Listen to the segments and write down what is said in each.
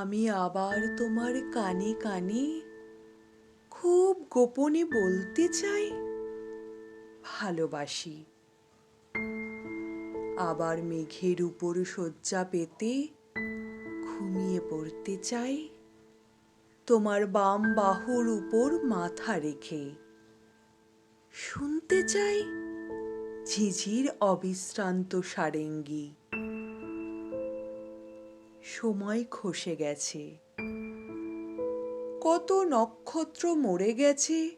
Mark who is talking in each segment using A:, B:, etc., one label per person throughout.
A: আমি আবার তোমার কানে কানে খুব গোপনে বলতে চাই। ভালোবাসি। আবার মেঘের উপর শয্যা পেতে ঘুমিয়ে পড়তে চাই। তোমার বাম বাহুর উপর মাথা রেখে শুনতে চাই। ঝিঝির অবিশ্রান্ত সারেঙ্গি। সময় খসে গেছে। কত নক্ষত্র মরে গেছে।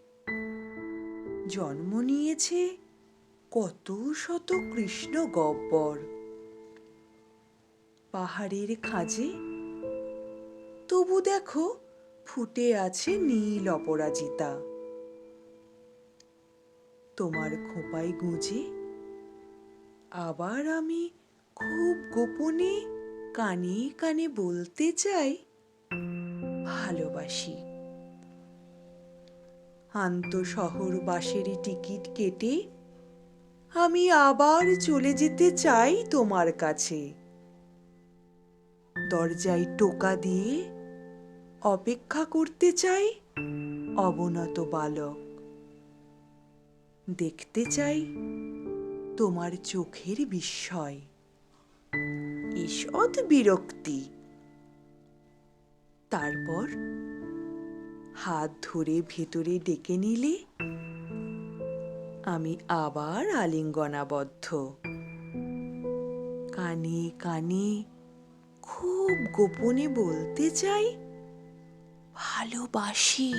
A: জন্ম নিয়েছে কত শত কৃষ্ণ গব্বর। পাহাড়ের খাঁজে তবু দেখো ফুটে আছে নীল অপরাজিতা। তোমার খোঁপায় গুঁজে আবার আমি খুব গোপনে কানে কানে বলতে চাই, ভালোবাসি। আন্ত শহর বাসেরই টিকিট কেটে আমি আবার চলে যেতে চাই তোমার কাছে। দরজায় টোকা দিয়ে অপেক্ষা করতে চাই অবনত বালক। দেখতে চাই তোমার চোখের বিস্ময়। ঈষৎ বিরক্তি। তারপর হাত ধরে ভেতরে ডেকে নিলে আমি আবার আলিঙ্গনাবদ্ধ। কানে কানে খুব গোপনে বলতে চাই, ভালোবাসি।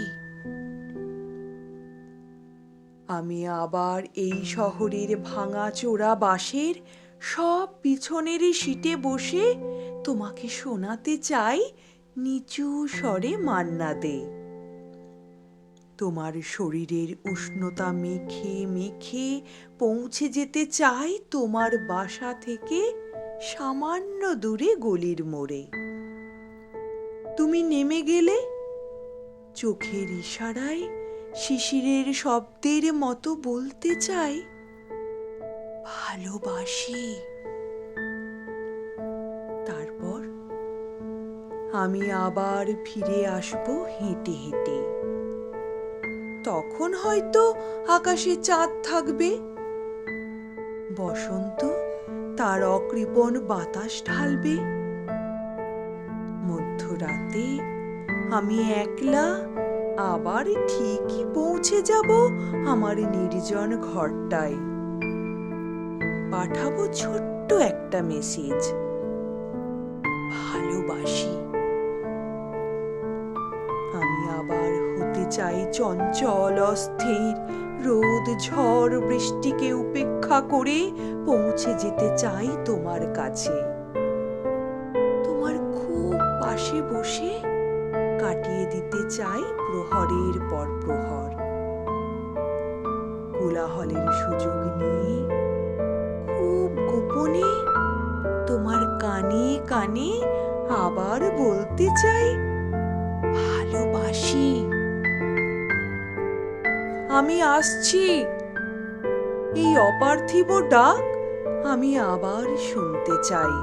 A: আমি আবার এই শহরের ভাঙা চোরা বাঁশের সব পিছনেরই সিটে বসে তোমাকে শোনাতে চাই নিচু স্বরে মান্না দে তোমার শরীরের উষ্ণতা মেখে মেখে পৌঁছে যেতে চাই তোমার বাসা থেকে সামান্য দূরে গলির মোড়ে। তুমি নেমে গেলে চোখের ইশারায় শিশিরের শব্দের মতো বলতে চাই ভালোবাসি। তারপর আমি আবার ফিরে আসব হেঁটে হেঁটে। তখন হয়তো আকাশে চাঁদ থাকবে। বসন্ত তার অকৃপণ বাতাস ঢালবে। মধ্যরাতে আমি একলা আবার ঠিকই পৌঁছে যাব আমার নির্জন ঘরটায়। পাঠাবো ছোট্ট একটা মেসেজ ভালোবাসি। আমি আবার হতে চাই চঞ্চল, অস্থির। রোদ, ঝড়, বৃষ্টিকে উপেক্ষা করে পৌঁছে যেতে চাই তোমার কাছে। তোমার খুব পাশে বসে কাটিয়ে দিতে চাই প্রহরের পর প্রহর কোলাহলের সুযোগ নিয়ে গোপনে তোমার কানে কানে আবার বলতে চাই, ভালোবাসি। আমি আসছি। এই অপার্থিব ডাক আমি আবার শুনতে চাই।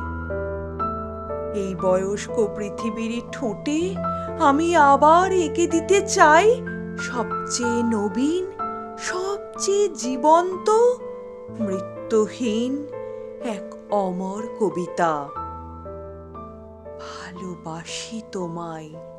A: এই বয়স্ক পৃথিবীর ঠোঁটে আমি আবার এঁকে দিতে চাই, সবচেয়ে নবীন, সবচেয়ে জীবন্ত, মৃত্যুহীন এক অমর কবিতা। ভালোবাসি তোমায়।